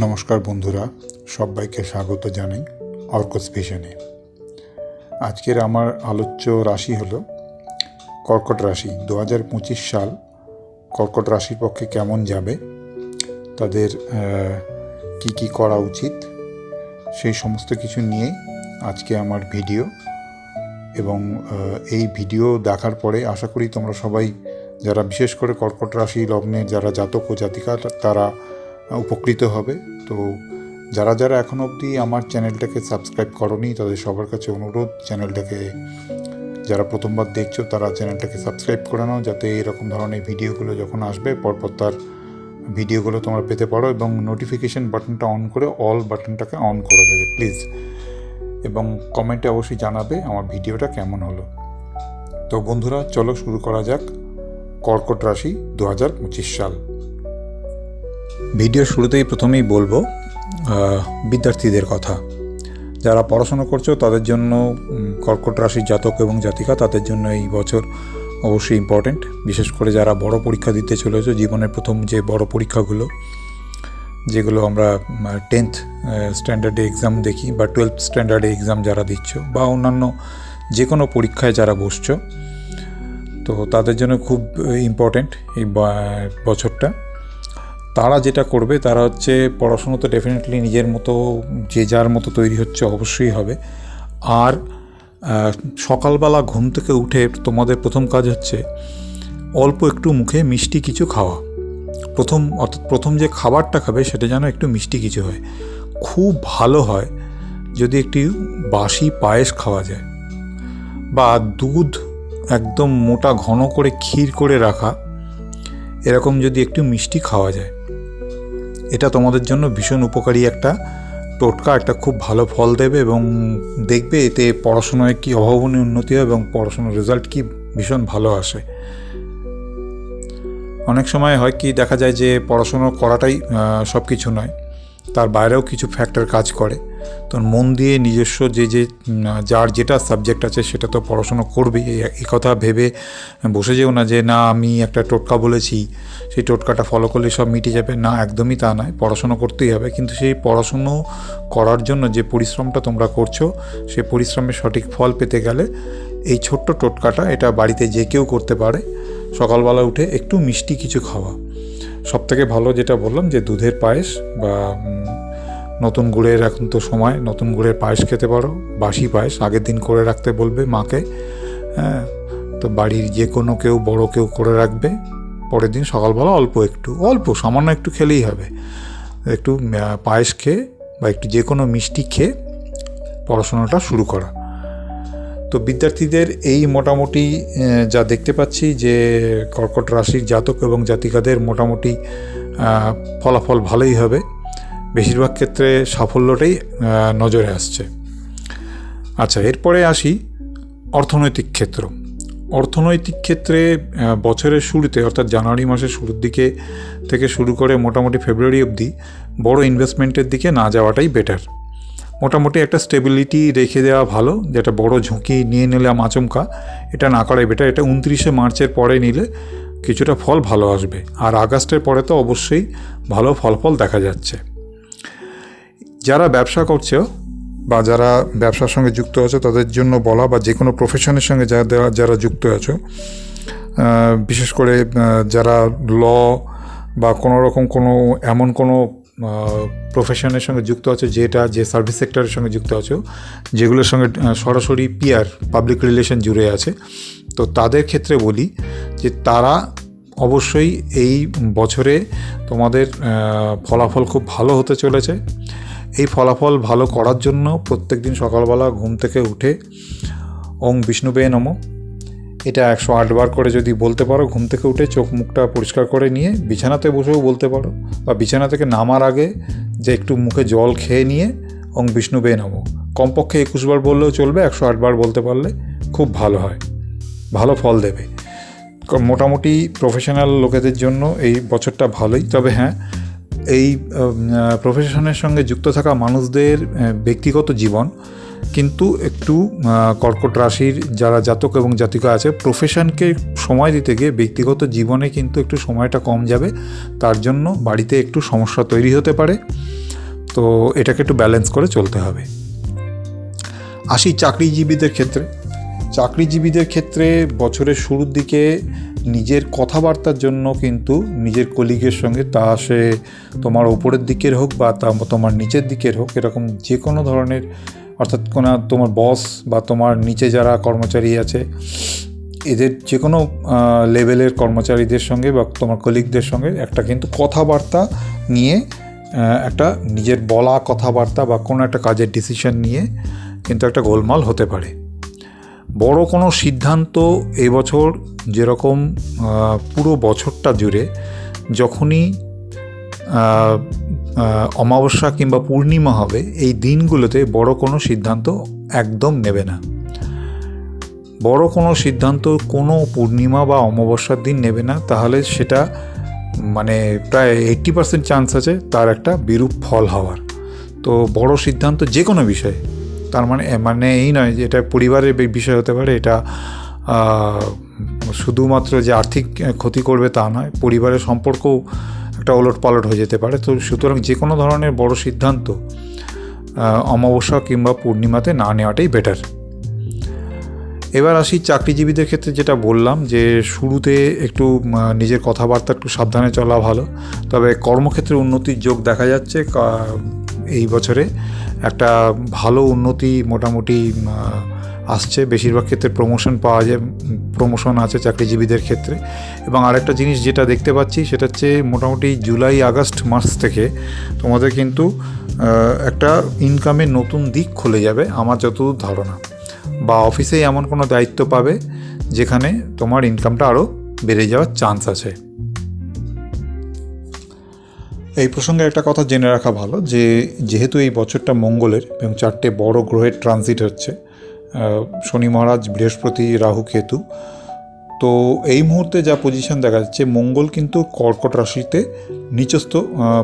নমস্কার বন্ধুরা, সবাইকে স্বাগত জানাই অর্কস পেশনে আজকের আমার আলোচ্য রাশি হলো কর্কট রাশি। দু হাজার পঁচিশ সাল কর্কট রাশির পক্ষে কেমন যাবে, তাদের কি কি করা উচিত, সেই সমস্ত কিছু নিয়েই আজকে আমার ভিডিও এবং এই ভিডিও দেখার পরে আশা করি তোমরা সবাই যারা বিশেষ করে কর্কট রাশি লগ্নের যারা জাতক ও জাতিকা, তারা উপকৃত হবে। তো যারা যারা এখন অবধি আমার চ্যানেলটাকে সাবস্ক্রাইব করনি, তাদের সবার কাছে অনুরোধ, চ্যানেলটাকে যারা প্রথমবার দেখছ, তারা চ্যানেলটাকে সাবস্ক্রাইব করে নাও, যাতে এরকম ধরনের ভিডিওগুলো যখন আসবে, পরপর তার ভিডিওগুলো তোমরা পেতে পারো এবং নোটিফিকেশন বাটনটা অন করে অল বাটনটাকে অন করে দেবে প্লিজ এবং কমেন্টে অবশ্যই জানাবে আমার ভিডিওটা কেমন হলো। তো বন্ধুরা, চলো শুরু করা যাক। কর্কট রাশি দু হাজার পঁচিশ সাল। ভিডিও শুরুতেই প্রথমেই বলব বিদ্যার্থীদের কথা। যারা পড়াশোনা করছ, তাদের জন্য কর্কট রাশির জাতক এবং জাতিকা, তাদের জন্য এই বছর অবশ্যই ইম্পর্ট্যান্ট বিশেষ করে যারা বড় পরীক্ষা দিতে চলেছো, জীবনের প্রথম যে বড় পরীক্ষাগুলো, যেগুলো আমরা টেন্থ স্ট্যান্ডার্ডে এক্সাম দেখি বা টুয়েলভ স্ট্যান্ডার্ডে এক্সাম যারা দিচ্ছ বা অন্যান্য যে কোনো পরীক্ষায় যারা বসছো, তো তাদের জন্য খুব ইম্পর্ট্যান্ট এই বছরটা। তারা যেটা করবে, তারা হচ্ছে পড়াশুনো তো ডেফিনেটলি নিজের মতো, যে যার মতো তৈরি হচ্ছে অবশ্যই হবে। আর সকালবেলা ঘুম থেকে উঠে তোমাদের প্রথম কাজ হচ্ছে অল্প একটু মুখে মিষ্টি কিছু খাওয়া। প্রথম, অর্থাৎ প্রথম যে খাবারটা খাবে, সেটা যেন একটু মিষ্টি কিছু হয়। খুব ভালো হয় যদি একটি বাসি পায়েস খাওয়া যায়। বা দুধ একদম মোটা ঘন করে ক্ষীর করে রাখা, এরকম যদি একটু মিষ্টি খাওয়া যায়। এটা তোমাদের জন্য ভীষণ উপকারী একটা টোটকা, একটা খুব ভালো ফল দেবে এবং দেখবে এতে পড়াশোনায় কী অভাবনীয় উন্নতি হয় এবং পড়াশোনার রেজাল্ট কি ভীষণ ভালো আসে। অনেক সময় হয় কি, দেখা যায় যে পড়াশুনো করাটাই সব কিছু নয়। তার বাইরেও কিছু ফ্যাক্টর কাজ করে। তো মন দিয়ে নিজস্ব যে যে যার যেটা সাবজেক্ট আছে সেটা তো পড়াশোনা করবেই এই- এই কথা ভেবে বসে যেও না যে, না, আমি একটা টোটকা বলেছি। সেই টোটকাটা ফলো করলে সব মিটে যাবে। না, একদমই তা নয়। পড়াশোনা করতেই হবে। কিন্তু সেই পড়াশুনো করার জন্য যে পরিশ্রমটা তোমরা করছ সেই পরিশ্রমের সঠিক ফল পেতে গেলে এই ছোট্ট টোটকাটা এটা বাড়িতে যে কেউ করতে পারে। সকালবেলা উঠে একটু মিষ্টি কিছু খাওয়া। সব থেকে ভালো যেটা বললাম যে দুধের পায়েস বা নতুন গুড়ের এখন তো সময়, নতুন গুড়ের পায়েস খেতে পারো, বাসি পায়েস, আগের দিন করে রাখতে বলবে মাকে। হ্যাঁ তো বাড়ির যে কোনো কেউ, বড় কেউ করে রাখবে। পরের দিন সকালবেলা অল্প একটু, অল্প, সামান্য একটু খেলেই হবে। একটু পায়েস খেয়ে বা একটু যে কোনো মিষ্টি খেয়ে পড়াশোনাটা শুরু করা। তো বিদ্যার্থীদের এই মোটামুটি যা দেখতে পাচ্ছি যে কর্কট রাশির জাতক এবং জাতিকাদের মোটামুটি ফলাফল ভালোই হবে। বেশিরভাগ ক্ষেত্রে সাফল্যটাই নজরে আসছে। আচ্ছা এরপরে আসি অর্থনৈতিক ক্ষেত্র। অর্থনৈতিক ক্ষেত্রে বছরের শুরুতে, অর্থাৎ জানুয়ারি মাসের শুরুর দিকে থেকে শুরু করে মোটামুটি ফেব্রুয়ারি অবধি, বড় ইনভেস্টমেন্টের দিকে না যাওয়াটাই বেটার মোটামুটি একটা স্টেবিলিটি রেখে দেওয়া ভালো যেটা বড় ঝুঁকি নিয়ে নিলাম আচমকা। এটা না করাই বেটার এটা উনত্রিশে মার্চের পরে নিলে কিছুটা ফল ভালো আসবে। আর আগস্টের পরে তো অবশ্যই ভালো ফলাফল দেখা যাচ্ছে। যারা ব্যবসা করছে বা যারা ব্যবসার সঙ্গে যুক্ত আছো, তাদের জন্য বলা বা যে কোনো প্রফেশনের সঙ্গে যারা যারা যুক্ত আছো বিশেষ করে যারা ল বা কোনো রকম কোনো, এমন কোনো প্রফেশনের সঙ্গে যুক্ত আছো, যেটা যে সার্ভিস সেক্টরের সঙ্গে যুক্ত আছো, যেগুলোর সঙ্গে সরাসরি পিয়ার পাবলিক রিলেশন জুড়ে আছে। তো তাদের ক্ষেত্রে বলি যে তারা অবশ্যই এই বছরে তোমাদের ফলাফল খুব ভালো হতে চলেছে। এই ফলাফল ভালো করার জন্য প্রত্যেক দিন সকালবেলা ঘুম থেকে উঠে ওং বিষ্ণুবে নম। এটা একশো আটবার করে যদি বলতে পারো, ঘুম থেকে উঠে চোখ মুখটা পরিষ্কার করে নিয়ে বিছানাতে বসেও বলতে পারো বা বিছানা থেকে নামার আগে যে একটু মুখে জল খেয়ে নিয়ে ওং বিষ্ণুবে নম। কমপক্ষে একুশবার বললেও চলবে, একশো আটবার বলতে পারলে খুব ভালো হয়, ভালো ফল দেবে। মোটামুটি প্রফেশনাল লোকেদের জন্য এই বছরটা ভালোই। তবে হ্যাঁ এই প্রফেশনের সঙ্গে যুক্ত থাকা মানুষদের ব্যক্তিগত জীবন কিন্তু একটু কর্কট রাশির যারা জাতক এবং জাতিকা আছে প্রফেশনকে সময় দিতে গিয়ে ব্যক্তিগত জীবনে কিন্তু একটু সময়টা কম যাবে। তার জন্য বাড়িতে একটু সমস্যা তৈরি হতে পারে। তো এটাকে একটু ব্যালেন্স করে চলতে হবে। আসি চাকরিজীবীদের ক্ষেত্রে। চাকরিজীবীদের ক্ষেত্রে বছরের শুরুর দিকে নিজের কথাবার্তার জন্য কিন্তু নিজের কলিগের সঙ্গে তা সে তোমার ওপরের দিকের হোক বা তা তোমার নিচের দিকের হোক, এরকম যে কোনো ধরনের অর্থাৎ কোনো তোমার বস বা তোমার নিচে যারা কর্মচারী আছে, এদের যে কোনো লেভেলের কর্মচারীদের সঙ্গে বা তোমার কলিগদের সঙ্গে একটা কিন্তু কথাবার্তা নিয়ে একটা নিজের বলা কথাবার্তা বা কোনো একটা কাজের ডিসিশন নিয়ে কিন্তু একটা গোলমাল হতে পারে। বড় কোনো সিদ্ধান্ত এবছর যেরকম পুরো বছরটা জুড়ে যখনই অমাবস্যা কিংবা পূর্ণিমা হবে, এই দিনগুলোতে বড় কোনো সিদ্ধান্ত একদম নেবে না। বড় কোনো সিদ্ধান্ত কোনো পূর্ণিমা বা অমাবস্যার দিন নেবে না, তাহলে সেটা মানে প্রায় এইট্টি পার্সেন্ট চান্স আছে তার একটা বিরূপ ফল হওয়ার। তো বড় সিদ্ধান্ত যে কোনো বিষয়ে, তার মানে মানে এই নয় যে এটা পরিবারের বিষয় হতে পারে, এটা শুধুমাত্র যে আর্থিক ক্ষতি করবে তা নয়, পরিবারের সম্পর্কও একটা ওলট পালট হয়ে যেতে পারে। তো সুতরাং যে কোনো ধরনের বড় সিদ্ধান্ত অমাবস্যা কিংবা পূর্ণিমাতে না নেওয়াটাই বেটার এবার আসি চাকরিজীবীদের ক্ষেত্রে যেটা বললাম যে, শুরুতে একটু নিজের কথাবার্তা একটু সাবধানে চলা ভালো। তবে কর্মক্ষেত্রে উন্নতির যোগ দেখা যাচ্ছে এই বছরে একটা ভালো উন্নতি মোটামুটি আসছে, বেশিরভাগ ক্ষেত্রে প্রমোশন পাওয়া যায় প্রমোশন আছে চাকরিজীবীদের ক্ষেত্রে। এবং আরেকটা জিনিস যেটা দেখতে পাচ্ছি, সেটা হচ্ছে মোটামুটি জুলাই, আগস্ট মাস থেকে তোমাদের কিন্তু একটা ইনকামের নতুন দিক খুলে যাবে আমার যতদূর ধারণা। বা অফিসে এমন কোনো দায়িত্ব পাবে যেখানে তোমার ইনকামটা আরও বেড়ে যাওয়ার চান্স আছে। এই প্রসঙ্গে একটা কথা জেনে রাখা ভালো যে, যেহেতু এই বছরটা মঙ্গলের এবং চারটে বড় গ্রহের ট্রানজিট হচ্ছে শনি মহারাজ বৃহস্পতি, রাহু, কেতু। তো এই মুহূর্তে যা পজিশন দেখা যাচ্ছে, মঙ্গল কিন্তু কর্কট রাশিতে নিচস্থ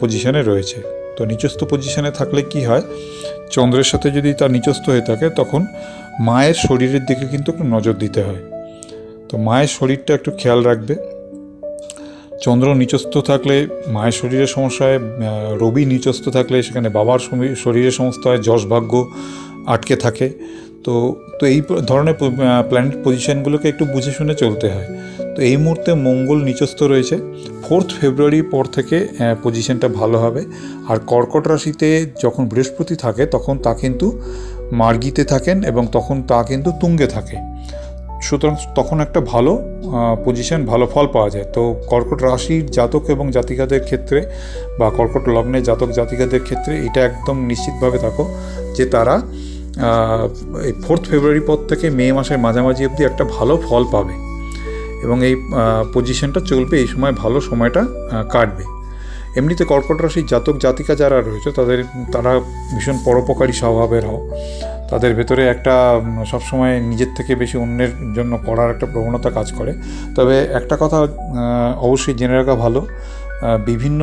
পজিশনে রয়েছে। তো নিচস্থ পজিশনে থাকলে কি হয়, চন্দ্রের সাথে যদি তার নিচস্থ হয়ে থাকে, তখন মায়ের শরীরের দিকে কিন্তু একটু নজর দিতে হয়। তো মায়ের শরীরটা একটু খেয়াল রাখবে। চন্দ্র নিচস্থ থাকলে মায়ের শরীরের সমস্যা হয় রবি নিচস্থ থাকলে সেখানে বাবার শরী- শরীরের সমস্যা হয়, যশ ভাগ্য আটকে থাকে। তো তো এই ধরনের প্ল্যানেট পজিশনগুলোকে একটু বুঝে শুনে চলতে হয়। তো এই মুহূর্তে মঙ্গল নিচস্থ রয়েছে। ফোর্থ ফেব্রুয়ারির পর থেকে পজিশনটা ভালো হবে। আর কর্কট রাশিতে যখন বৃহস্পতি থাকে, তখন তা কিন্তু মার্গিতে থাকেন এবং তখন তা কিন্তু তুঙ্গে থাকে। সুতরাং তখন একটা ভালো পজিশন ভালো ফল পাওয়া যায়। তো কর্কট রাশির জাতক এবং জাতিকাদের ক্ষেত্রে বা কর্কট লগ্নে জাতক জাতিকাদের ক্ষেত্রে এটা একদম নিশ্চিতভাবে থাকো যে তারা এই ফোর্থ ফেব্রুয়ারি পর থেকে মে মাসের মাঝামাঝি অবধি একটা ভালো ফল পাবে। এবং এই পজিশনটা চলবে এই সময় ভালো সময়টা কাটবে। এমনিতে কর্কট রাশির জাতক, জাতিকা যারা রয়েছে, তাদের, তারা ভীষণ পরোপকারী স্বভাবের হও তাদের ভেতরে একটা সবসময় নিজের থেকে বেশি অন্যের জন্য করার একটা প্রবণতা কাজ করে। তবে একটা কথা অবশ্যই জেনে রাখা ভালো বিভিন্ন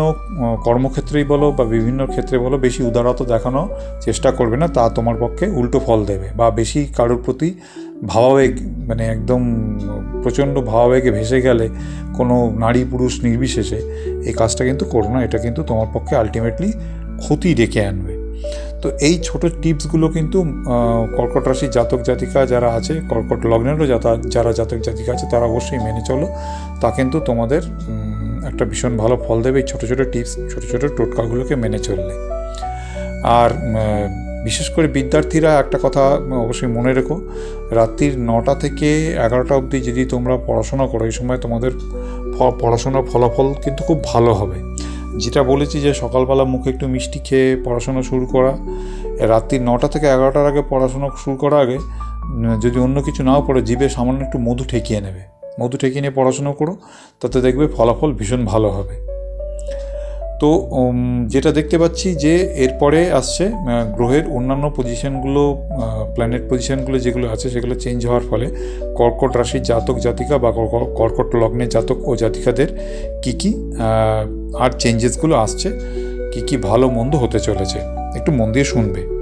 কর্মক্ষেত্রেই বলো বা বিভিন্ন ক্ষেত্রে বলো বেশি উদারতা দেখানো চেষ্টা করবে না, তা তোমার পক্ষে উল্টো ফল দেবে বা বেশি কারোর প্রতি ভাবাবেগ মানে একদম প্রচণ্ড ভাবাবেগে ভেসে গেলে কোনো নারী পুরুষ নির্বিশেষে এই কাজটা কিন্তু করো না, এটা কিন্তু তোমার পক্ষে আলটিমেটলি ক্ষতি ডেকে আনবে। তো এই ছোট টিপসগুলো কিন্তু কর্কট রাশি জাতক জাতিকা যারা আছে, কর্কট লগ্নেরও যারা জাতক জাতিকা আছে, তারা অবশ্যই মেনে চলো, তা কিন্তু তোমাদের একটা ভীষণ ভালো ফল দেবে এই ছোটো ছোটো টিপস, ছোটো ছোটো টোটকাগুলোকে মেনে চললে। আর বিশেষ করে বিদ্যার্থীরা একটা কথা অবশ্যই মনে রেখো, রাত্রির নটা থেকে এগারোটা অবধি যদি তোমরা পড়াশোনা করো, এই সময় তোমাদের পড়াশোনার ফলাফল কিন্তু খুব ভালো হবে। যেটা বলেছি যে সকালবেলা মুখে একটু মিষ্টি খেয়ে পড়াশোনা শুরু করা রাত্রি নটা থেকে এগারোটার আগে পড়াশোনা শুরু করার আগে, যদি অন্য কিছু নাও পড়ে, জিভে সামান্য একটু মধু ঠেকিয়ে নেবে। মধু ঠেকিয়ে নিয়ে পড়াশুনো করো, তাতে দেখবে ফলাফল ভীষণ ভালো হবে। তো যেটা দেখতে পাচ্ছি যে এরপরে আসছে গ্রহের অন্যান্য পজিশনগুলো প্ল্যানেট পজিশনগুলো যেগুলো আছে, সেগুলো চেঞ্জ হওয়ার ফলে কর্কট রাশির জাতক জাতিকা বা কর্ক- কর্কট লগ্নের জাতক ও জাতিকাদের কী কী আর চেঞ্জেসগুলো আসছে, কী কী ভালো মন্দ হতে চলেছে, একটু মন দিয়ে শুনবে।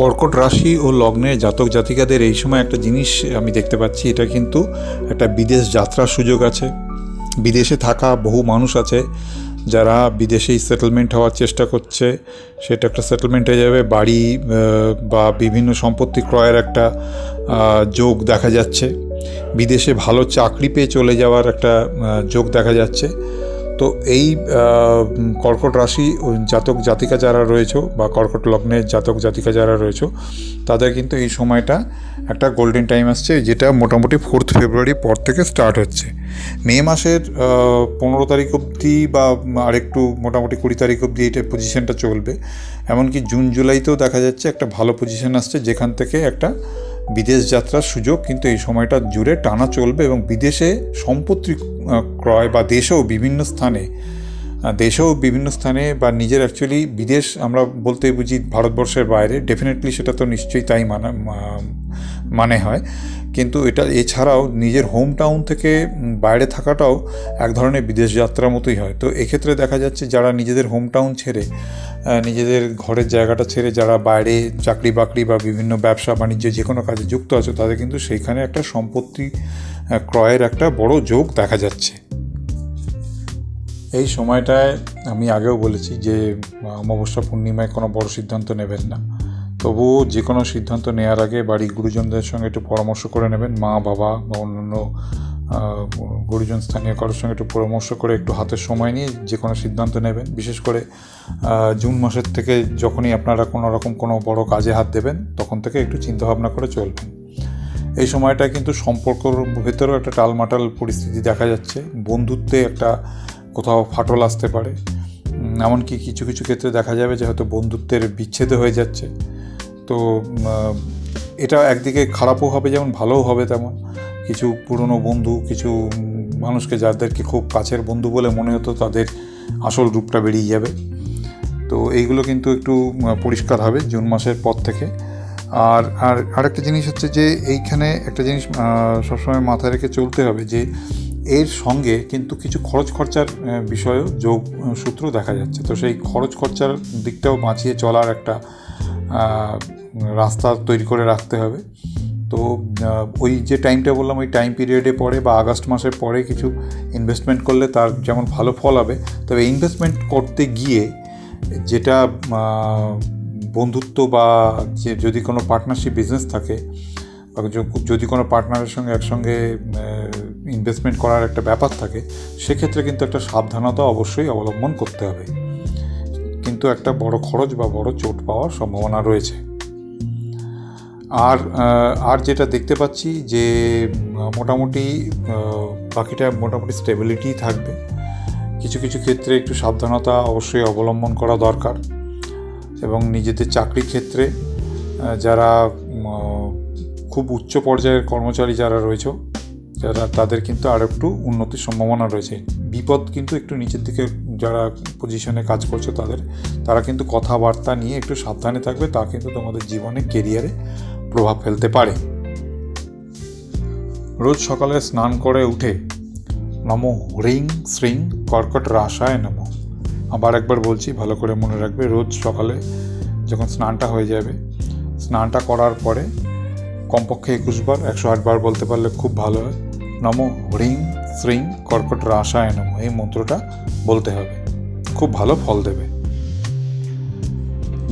কর্কট রাশি ও লগ্নের জাতক জাতিকাদের এই সময় একটা জিনিস আমি দেখতে পাচ্ছি, এটা কিন্তু একটা বিদেশ যাত্রার সুযোগ আছে। বিদেশে থাকা বহু মানুষ আছে যারা বিদেশেই সেটেলমেন্ট হওয়ার চেষ্টা করছে। সেটা একটা সেটেলমেন্ট হয়ে যাবে, বাড়ি বা বিভিন্ন সম্পত্তি ক্রয়ের একটা যোগ দেখা যাচ্ছে। বিদেশে ভালো চাকরি পেয়ে চলে যাওয়ার একটা যোগ দেখা যাচ্ছে। তো এই কর্কট রাশি জাতক জাতিকা যারা রয়েছে বা কর্কট লগ্নের জাতক জাতিকা যারা রয়েছে, তাদের কিন্তু এই সময়টা একটা গোল্ডেন টাইম আসছে, যেটা মোটামুটি ফোর্থ ফেব্রুয়ারি পর থেকে স্টার্ট হচ্ছে। মে মাসের পনেরো তারিখ অবধি বা আরেকটু মোটামুটি কুড়ি তারিখ অবধি এইটা পজিশনটা চলবে। এমনকি জুন জুলাইতেও দেখা যাচ্ছে একটা ভালো পজিশন আসছে, যেখান থেকে একটা বিদেশ যাত্রার সুযোগ, কিন্তু এই সময়টা জুড়ে টানা চলবে এবং বিদেশে সম্পত্তি ক্রয় বা দেশেও বিভিন্ন স্থানে দেশেও বিভিন্ন স্থানে বা নিজের অ্যাকচুয়ালি বিদেশ আমরা বলতে বুঝি ভারতবর্ষের বাইরে ডেফিনেটলি সেটা তো নিশ্চয়ই তাই মানা মানে হয়। কিন্তু এটা এছাড়াও নিজের হোম টাউন থেকে বাইরে থাকাটাও এক ধরনের বিদেশ যাত্রার মতোই হয়। তো এক্ষেত্রে দেখা যাচ্ছে যারা নিজেদের হোম টাউন ছেড়ে নিজেদের ঘরের জায়গাটা ছেড়ে যারা বাইরে চাকরি বাকরি বা বিভিন্ন ব্যবসা বাণিজ্য যে কোনো কাজে যুক্ত আছে, তাদের কিন্তু সেইখানে একটা সম্পত্তি ক্রয়ের একটা বড় যোগ দেখা যাচ্ছে। এই সময়টায় আমি আগেও বলেছি যে অমাবস্যা পূর্ণিমায় কোনো বড় সিদ্ধান্ত নেবেন না। তবুও যে কোনো সিদ্ধান্ত নেওয়ার আগে বাড়ির গুরুজনদের সঙ্গে একটু পরামর্শ করে নেবেন। মা, বাবা বা অন্যান্য গুরুজন স্থানীয় কারোর সঙ্গে একটু পরামর্শ করে একটু হাতের সময় নিয়ে যে কোনো সিদ্ধান্ত নেবেন। বিশেষ করে জুন মাসের থেকে যখনই আপনারা কোনো রকম কোনো বড় কাজে হাত দেবেন, তখন থেকে একটু চিন্তাভাবনা করে চলবেন। এই সময়টা কিন্তু সম্পর্কর ভেতরেও একটা টালমাটাল পরিস্থিতি দেখা যাচ্ছে। বন্ধুত্বে একটা কোথাও ফাটল আসতে পারে। এমনকি কিছু কিছু ক্ষেত্রে দেখা যাবে যে হয়তো বন্ধুত্বের বিচ্ছেদ হয়ে যাচ্ছে। তো এটা একদিকে খারাপও হবে যেমন ভালোও হবে তেমন। কিছু পুরনো বন্ধু, কিছু মানুষকে যাদেরকে খুব কাছের বন্ধু বলে মনে হতো তাদের আসল রূপটা বেরিয়ে যাবে। তো এইগুলো কিন্তু একটু পরিষ্কার হবে জুন মাসের পর থেকে। আর আর আরেকটা জিনিস হচ্ছে যে, এইখানে একটা জিনিস সবসময় মাথায় রেখে চলতে হবে যে, এর সঙ্গে কিন্তু কিছু খরচ খরচার বিষয়েও যোগ সূত্র দেখা যাচ্ছে। তো সেই খরচ খরচার দিকটাও বাঁচিয়ে চলার একটা রাস্তা তৈরি করে রাখতে হবে। তো ওই যে টাইমটা বললাম, ওই টাইম পিরিয়ডে পরে বা আগস্ট মাসের পরে কিছু ইনভেস্টমেন্ট করলে তার যেমন ভালো ফল হবে। তবে ইনভেস্টমেন্ট করতে গিয়ে যেটা বন্ধুত্ব বা যে যদি কোনো পার্টনারশিপ বিজনেস থাকে যদি কোনো পার্টনারের সঙ্গে একসঙ্গে ইনভেস্টমেন্ট করার একটা ব্যাপার থাকে, সেক্ষেত্রে কিন্তু একটা সাবধানতা অবশ্যই অবলম্বন করতে হবে। কিন্তু একটা বড় খরচ বা বড় চোট পাওয়ার সম্ভাবনা রয়েছে। আর আর যেটা দেখতে পাচ্ছি যে মোটামুটি বাকিটা মোটামুটি স্টেবিলিটি থাকবে। কিছু কিছু ক্ষেত্রে একটু সাবধানতা অবশ্যই অবলম্বন করা দরকার। এবং নিজেদের চাকরি ক্ষেত্রে যারা খুব উচ্চ পর্যায়ের কর্মচারী যারা রয়েছে, যারা তাদের কিন্তু আর একটু উন্নতির সম্ভাবনা রয়েছে। বিপদ কিন্তু একটু নিচের দিকে যারা পজিশনে কাজ করছে তাদের, তারা কিন্তু কথাবার্তা নিয়ে একটু সাবধানে থাকবে, তা কিন্তু তোমাদের জীবনে কেরিয়ারে প্রভাব ফেলতে পারে। রোজ সকালে স্নান করে উঠে নম হ্রিং শ্রিং কর্কট রাসায় নম। আবার একবার বলছি, ভালো করে মনে রাখবে, রোজ সকালে যখন স্নানটা হয়ে যাবে, স্নানটা করার পরে কমপক্ষে একুশ বার, একশো আট বার বলতে পারলে খুব ভালো হয়। নম হ্রিং শ্রিং কর্কট রাসায় নম, এই মন্ত্রটা বলতে হবে। খুব ভালো ফল দেবে।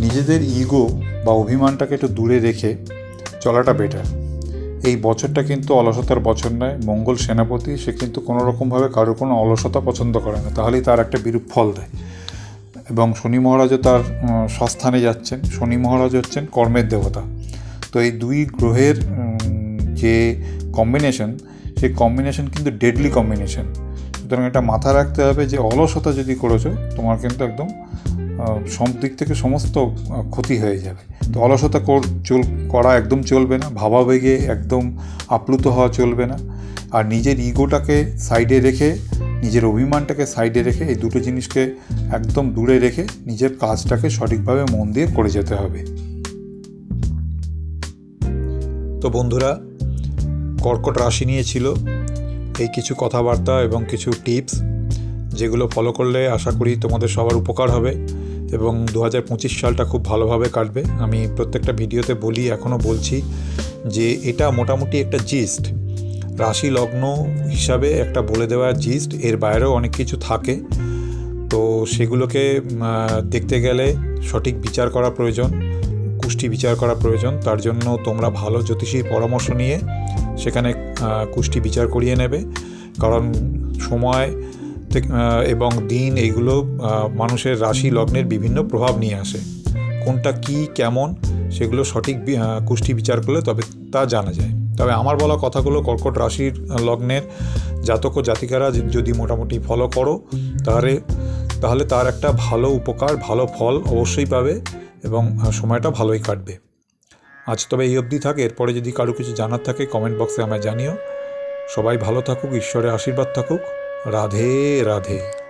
নিজেদের ইগো বা অভিমানটাকে একটু দূরে রেখে চলাটা বেটার এই বছরটা কিন্তু অলসতার বছর নয়, মঙ্গল সেনাপতি, সে কিন্তু কোনো রকমভাবে কারোর কোনো অলসতা পছন্দ করে না। তাহলেই তার একটা বিরূপ ফল দেয়। এবং শনি মহারাজও তার স্বস্থানে যাচ্ছেন। শনি মহারাজ হচ্ছেন কর্মের দেবতা। তো এই দুই গ্রহের যে কম্বিনেশন সেই কম্বিনেশন কিন্তু ডেডলি কম্বিনেশন সুতরাং এটা মাথায় রাখতে হবে যে অলসতা যদি করেছ, তোমার কিন্তু একদম সব দিক থেকে সমস্ত ক্ষতি হয়ে যাবে। তো অলসতা চল, করা একদম চলবে না, ভাবাবেগে একদম আপ্লুত হওয়া চলবে না। আর নিজের ইগোটাকে সাইডে রেখে, নিজের অভিমানটাকে সাইডে রেখে এই দুটো জিনিসকে একদম দূরে রেখে নিজের কাজটাকে সঠিকভাবে মন দিয়ে করে যেতে হবে। তো বন্ধুরা, কর্কট রাশি নিয়ে ছিল। এই কিছু কথাবার্তা এবং কিছু টিপস যেগুলো ফলো করলে আশা করি তোমাদের সবার উপকার হবে এবং দু হাজার পঁচিশ সালটা খুব ভালোভাবে কাটবে। আমি প্রত্যেকটা ভিডিওতে বলি, এখনও বলছি যে এটা মোটামুটি একটা জিস্ট। রাশি লগ্ন হিসাবে একটা বলে দেওয়া জিস্ট, এর বাইরেও অনেক কিছু থাকে। তো সেগুলোকে দেখতে গেলে সঠিক বিচার করা প্রয়োজন কুষ্টি বিচার করা প্রয়োজন। তার জন্য তোমরা ভালো জ্যোতিষীর পরামর্শ নিয়ে সেখানে কুষ্টি বিচার করিয়ে নেবে। কারণ সময় এবং দিন এইগুলো মানুষের রাশি লগ্নের বিভিন্ন প্রভাব নিয়ে আসে। কোনটা কি, কেমন, সেগুলো সঠিক কুষ্টি বিচার করলে তবে তা জানা যায়। তবে আমার বলা কথাগুলো, কর্কট রাশির লগ্নের জাতক ও জাতিকারা যদি মোটামুটি ফলো করো, তাহলে তাহলে তার একটা ভালো উপকার, ভালো ফল অবশ্যই পাবে এবং সময়টা ভালোই কাটবে। আজ তবে এই অবধি থাকে, এরপরে যদি কারও কিছু জানার থাকে কমেন্ট বক্সে আমায় জানিও। সবাই ভালো থাকুক, ঈশ্বরের আশীর্বাদ থাকুক। রাধে রাধে।